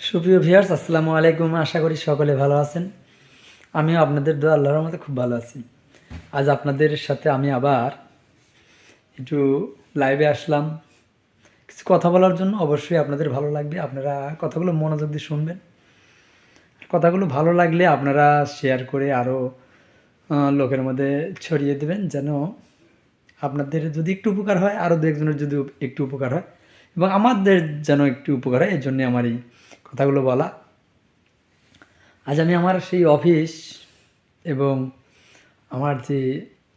সুপ্রিয় ভিউয়ার্স, আসসালামু আলাইকুম। আশা করি সকলে ভালো আছেন। আমিও আপনাদের দোয়া, আল্লাহর মধ্যে খুব ভালো আছি। আজ আপনাদের সাথে আমি আবার একটু লাইভে আসলাম। কিছু কথা বলার জন্য অবশ্যই আপনাদের ভালো লাগবে। আপনারা কথাগুলো মনোযোগ দিয়ে শুনবেন। কথাগুলো ভালো লাগলে আপনারা শেয়ার করে আরও লোকের মধ্যে ছড়িয়ে দেবেন যেন আপনাদের যদি একটু উপকার হয় আরও দু একজনের যদি একটু উপকার হয় এবং আমাদের যেন একটু উপকার হয় এই জন্যে আমার এই কথাগুলো বলা। আজ আমি আমার সেই অফিস এবং আমার যে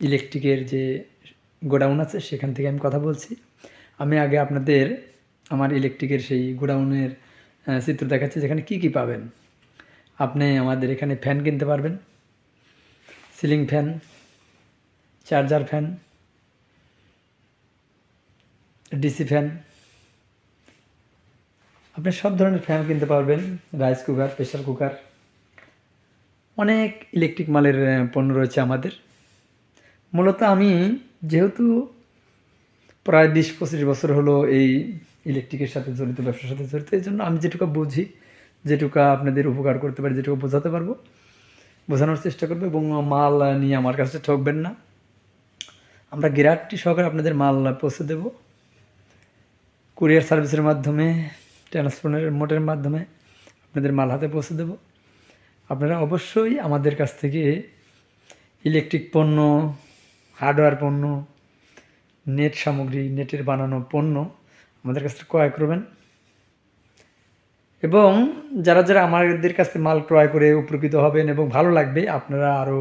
ইলেকট্রিকের যে গোডাউন আছে, সেখান থেকে আমি কথা বলছি। আমি আগে আপনাদের আমার ইলেকট্রিকের সেই গোডাউনের চিত্র দেখাচ্ছি, যেখানে কি কি পাবেন। আপনি আমাদের এখানে ফ্যান কিনতে পারবেন। Ceiling fan, charger fan, DC fan আপনি সব ধরনের ফ্যান কিনতে পারবেন, রাইস কুকার প্রেশার কুকার, অনেক ইলেকট্রিক মালের পণ্য রয়েছে আমাদের। মূলত আমি যেহেতু প্রায় বিশ পঁচিশ বছর হলো এই ইলেকট্রিকের সাথে জড়িত, ব্যবসার সাথে জড়িত, এই জন্য আমি যেটুকু বুঝি, যেটুকু আপনাদের উপকার করতে পারি, যেটুকু বোঝাতে পারব, বোঝানোর চেষ্টা করব এবং মাল নিয়ে আমার কাছে ঠকবেন না। আমরা গ্যারান্টি সহকারে আপনাদের মাল পৌঁছে দেবো। কুরিয়ার সার্ভিসের মাধ্যমে ট্রান্সপোর্টের মোটের মাধ্যমে আপনাদের মাল হাতে পৌঁছে দেব। আপনারা অবশ্যই আমাদের কাছ থেকে ইলেকট্রিক পণ্য, হার্ডওয়্যার পণ্য, নেট সামগ্রী, নেটের বানানো পণ্য আমাদের কাছ থেকে ক্রয় করবেন। এবং যারা যারা আমাদের কাছ থেকে মাল ক্রয় করে উপকৃত হবেন এবং ভালো লাগবে, আপনারা আরও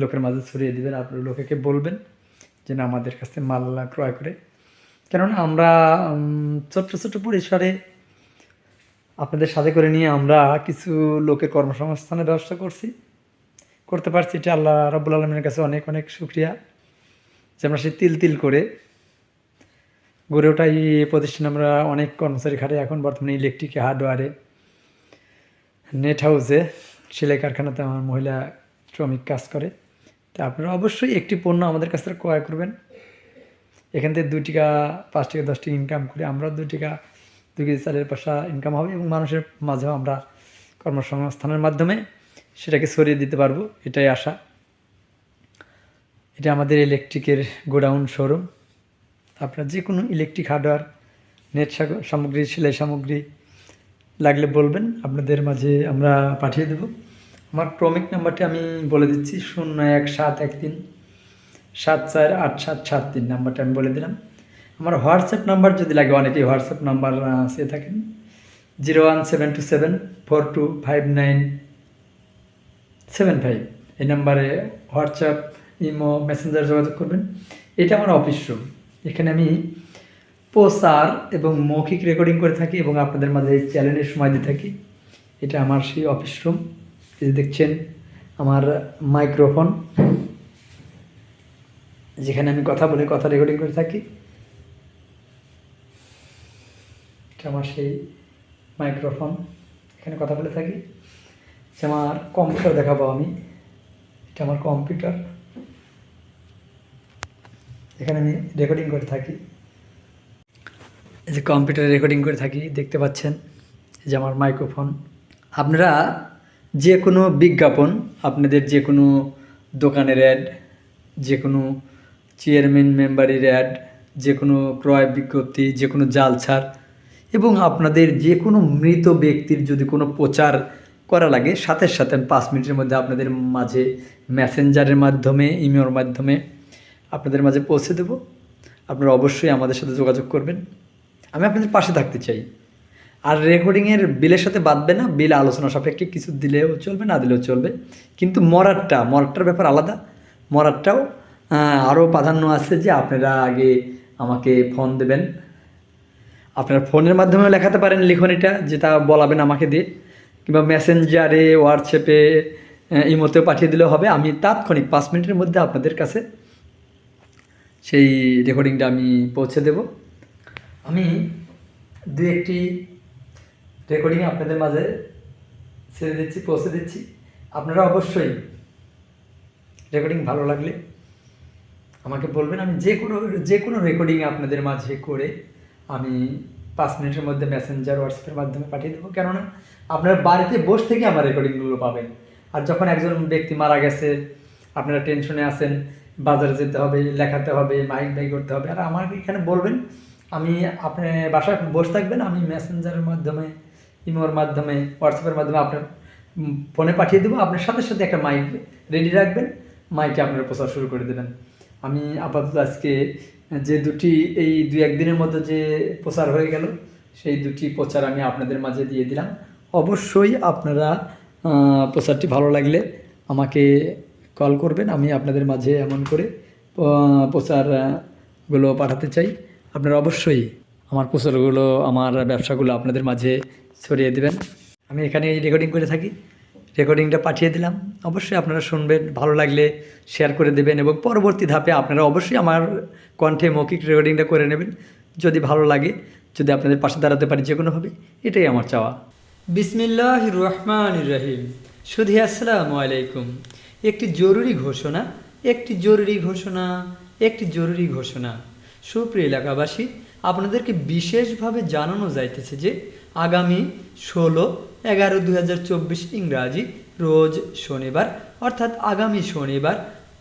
লোকের মাঝে ছড়িয়ে দেবেন, আপনারা লোকেকে বলবেন যে না আমাদের কাছ থেকে মাল ক্রয় করে কেননা আমরা ছোট্ট ছোট্ট পরিসরে আপনাদের সাথে করে নিয়ে আমরা কিছু লোকের কর্মসংস্থানের ব্যবস্থা করছি, করতে পারছি। এটা আল্লাহ রব্বুল আলমের কাছে অনেক অনেক শুক্রিয়া যে আমরা সেই তিল তিল করে গড়ে ওঠা এই প্রতিষ্ঠানে আমরা অনেক কর্মচারী খাটে এখন বর্তমানে ইলেকট্রিকে হার্ডওয়ারে নেট হাউসে সেলাই কারখানাতে আমার মহিলা শ্রমিক কাজ করে। তা আপনারা অবশ্যই একটি পণ্য আমাদের কাছ থেকে ক্রয় করবেন। এখান থেকে দুই টাকা, পাঁচ টাকা, দশ টাকা ইনকাম করে আমরা দুই টাকা, দুই কেজি চালের পয়সা ইনকাম হবে এবং মানুষের মাঝেও আমরা কর্মসংস্থানের মাধ্যমে সেটাকে সরিয়ে দিতে পারব, এটাই আশা। এটা আমাদের ইলেকট্রিকের গোডাউন শোরুম আপনার যে কোনো ইলেকট্রিক হার্ডওয়্যার নেট সামগ্রী, সেলাই সামগ্রী লাগলে বলবেন, আপনাদের মাঝে আমরা পাঠিয়ে দেব। আমার ক্রমিক নাম্বারটি আমি বলে দিচ্ছি, শূন্য এক সাত এক তিন। সাত চার আট সাত সাত তিন নাম্বারটা আমি বলে দিলাম। আমার হোয়াটসঅ্যাপ নাম্বার যদি লাগে, অনেকেই হোয়াটসঅ্যাপ নাম্বার চেয়ে থাকেন। Zero one seven two seven, four two five nine seven five এই নাম্বারে হোয়াটসঅ্যাপ, ইমো, মেসেঞ্জার যোগাযোগ করবেন। এটা আমার অফিস রুম। এখানে আমি প্রচার এবং মৌখিক রেকর্ডিং করে থাকি এবং আপনাদের মাঝে এই চ্যানেলের সময় দিয়ে থাকি। এটা আমার সেই অফিস রুম। দেখছেন, আমার মাইক্রোফোন। যেখানে আমি কথা বলে কথা রেকর্ডিং করে থাকি এটা আমার সেই মাইক্রোফোন এখানে কথা বলে থাকি যে আমার কম্পিউটার দেখাবো আমি, এটা আমার কম্পিউটার এখানে আমি রেকর্ডিং করে থাকি যে কম্পিউটারে রেকর্ডিং করে থাকি, দেখতে পাচ্ছেন যে আমার মাইক্রোফোন আপনারা যে কোনো বিজ্ঞাপন, আপনাদের যে কোনো দোকানের অ্যাড যে কোনো চেয়ারম্যান মেম্বারের অ্যাড যে কোনো ক্রয় বিজ্ঞপ্তি, যে কোনো জাল ছাড়, এবং আপনাদের যে কোনো মৃত ব্যক্তির যদি কোনো প্রচার করা লাগে, সাথে সাথে পাঁচ মিনিটের মধ্যে আপনাদের মাঝে মেসেঞ্জারের মাধ্যমে ইমেলের মাধ্যমে আপনাদের মাঝে পৌঁছে দেব। আপনারা অবশ্যই আমাদের সাথে যোগাযোগ করবেন। আমি আপনাদের পাশে থাকতে চাই। আর রেকর্ডিংয়ের বিলের সাথে বাঁধবে না, বিল আলোচনা সাপেক্ষে কিছু দিলেও চলবে, না দিলেও চলবে। কিন্তু মরারটা, মরারটার ব্যাপার আলাদা। মরারটাও আরও প্রাধান্য আছে যে আপনারা আগে আমাকে ফোন দেবেন। আপনার ফোনের মাধ্যমেও লেখাতে পারেন লিখনিটা, যেটা বলাবেন আমাকে দিয়ে। কিংবা মেসেঞ্জারে হোয়াটসঅ্যাপে ইমোতেও পাঠিয়ে দিলেও হবে। আমি তাৎক্ষণিক পাঁচ মিনিটের মধ্যে আপনাদের কাছে সেই রেকর্ডিংটা আমি পৌঁছে দেব। আমি দু একটি রেকর্ডিং আপনাদের মাঝে ছেড়ে দিচ্ছি, পৌঁছে দিচ্ছি। আপনারা অবশ্যই রেকর্ডিং ভালো লাগলে আমাকে বলবেন, আমি যে কোনো যে কোনো রেকর্ডিং আপনাদের মাঝে করে আমি পাঁচ মিনিটের মধ্যে মেসেঞ্জার হোয়াটসঅ্যাপের মাধ্যমে পাঠিয়ে দেবো। কেননা আপনার বাড়িতে বসে থেকে আমার রেকর্ডিংগুলো পাবেন। আর যখন একজন ব্যক্তি মারা গেছে, আপনারা টেনশনে আছেন, বাজারে যেতে হবে, লেখাতে হবে, মাইক বাই করতে হবে, আর আমার এখানে বলবেন, আমি আপনি বাসায় বসে থাকবেন, আমি মেসেঞ্জারের মাধ্যমে ইমোর মাধ্যমে হোয়াটসঅ্যাপের মাধ্যমে আপনার ফোনে পাঠিয়ে দেবো। আপনার সাথে সাথে একটা মাইক রেডি রাখবেন মাইকে আপনারা প্রচার শুরু করে দেবেন। আমি আপাতত আজকে, যে দুটি, এই দু একদিনের মধ্যে যে প্রচার হয়ে গেল, সেই দুটি প্রচার আমি আপনাদের মাঝে দিয়ে দিলাম। অবশ্যই আপনারা প্রচারটি ভালো লাগলে আমাকে কল করবেন, আমি আপনাদের মাঝে এমন করে প্রচারগুলো পাঠাতে চাই। আপনারা অবশ্যই আমার প্রচারগুলো, আমার ব্যবসাগুলো আপনাদের মাঝে ছড়িয়ে দেবেন। আমি এখানে রেকর্ডিং করে থাকি। রেকর্ডিংটা পাঠিয়ে দিলাম। অবশ্যই আপনারা শুনবেন, ভালো লাগলে শেয়ার করে দেবেন এবং পরবর্তী ধাপে আপনারা অবশ্যই আমার কণ্ঠে মৌখিক রেকর্ডিংটা করে নেবেন। যদি ভালো লাগে, যদি আপনাদের পাশে দাঁড়াতে পারি যে কোনোভাবে এটাই আমার চাওয়া। বিসমিল্লাহ রহমান রহিম। সুধি, আসসালামু আলাইকুম। একটি জরুরি ঘোষণা, একটি জরুরি ঘোষণা, একটি জরুরি ঘোষণা। সুপ্রিয় এলাকাবাসী, আপনাদেরকে বিশেষভাবে জানানো যাইতেছে যে, আগামী ষোলো এগারো চব্বিশ ইংরাজি রোজ শনিবার, অর্থাৎ আগামী শনিবার,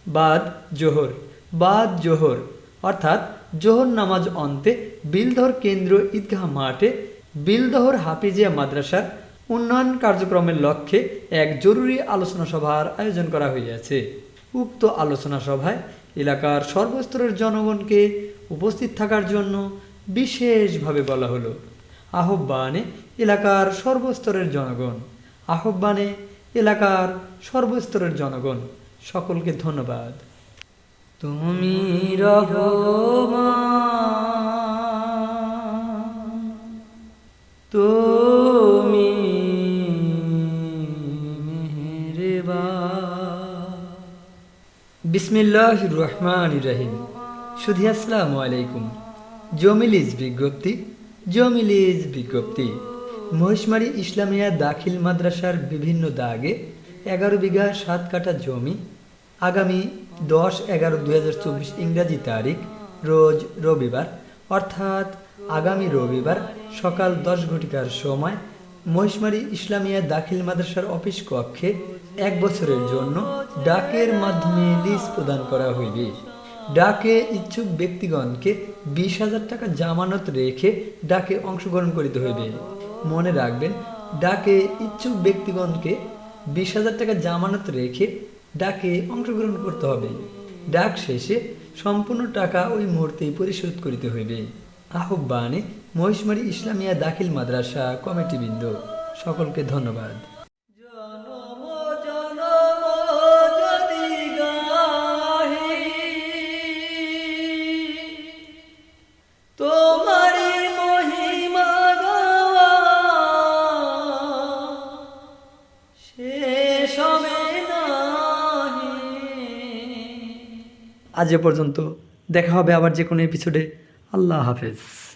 বাদ জোহর। বাদ জোহর, অর্থাৎ জোহর নামাজ অন্তে বিলদহর কেন্দ্র ঈদগাহ মাঠে বিলদহর হাফিজিয়া মাদ্রাসার উন্নয়ন কার্যক্রমের লক্ষ্যে এক জরুরি আলোচনা সভার আয়োজন করা হইয়াছে। উক্ত আলোচনা সভায় এলাকার সর্বস্তরের জনগণকে উপস্থিত থাকার জন্য বিশেষভাবে বলা হলো। আহ্বানে এলাকার সর্বস্তরের জনগণ। আহ্বানে এলাকার সর্বস্তরের জনগণ। সকলকে ধন্যবাদ। তুমি তুমি বিসমিল্লাহ রহমান রহিম। সুধি, আসসালামু আলাইকুম। জমিলিজ বিজ্ঞপ্তি। জমিলিজ বিজ্ঞপ্তি। মহিষমারী ইসলামিয়া দাখিল মাদ্রাসার বিভিন্ন দাগে এগারো বিঘা সাত কাঠা জমি। আগামী দশ এগারো দুই হাজার চব্বিশ ইংরাজি তারিখ, রোজ রবিবার। অর্থাৎ আগামী রবিবার সকাল দশ ঘটিকার সময় মহিষমারী ইসলামিয়া দাখিল মাদ্রাসার অফিস কক্ষে এক বছরের জন্য ডাকের মাধ্যমে লিজ প্রদান করা হইবে। ডাকে ইচ্ছুক ব্যক্তিগণকে বিশ হাজার টাকা জামানত রেখে ডাকে অংশগ্রহণ করিতে হইবে মনে রাখবেন, ডাকে ইচ্ছুক ব্যক্তিগণকে বিশ হাজার টাকা জামানত রেখে ডাকে অংশগ্রহণ করতে হবে। ডাক শেষে সম্পূর্ণ টাকা ওই মুহূর্তেই পরিশোধ করিতে হইবে। আহ্বানে মহিষমারী ইসলামিয়া দাখিল মাদ্রাসা কমিটিবৃন্দ, সকলকে ধন্যবাদ। শেষ আজ এ পর্যন্ত দেখা হবে আবার যে কোনো এপিসোডে আল্লাহ হাফেজ।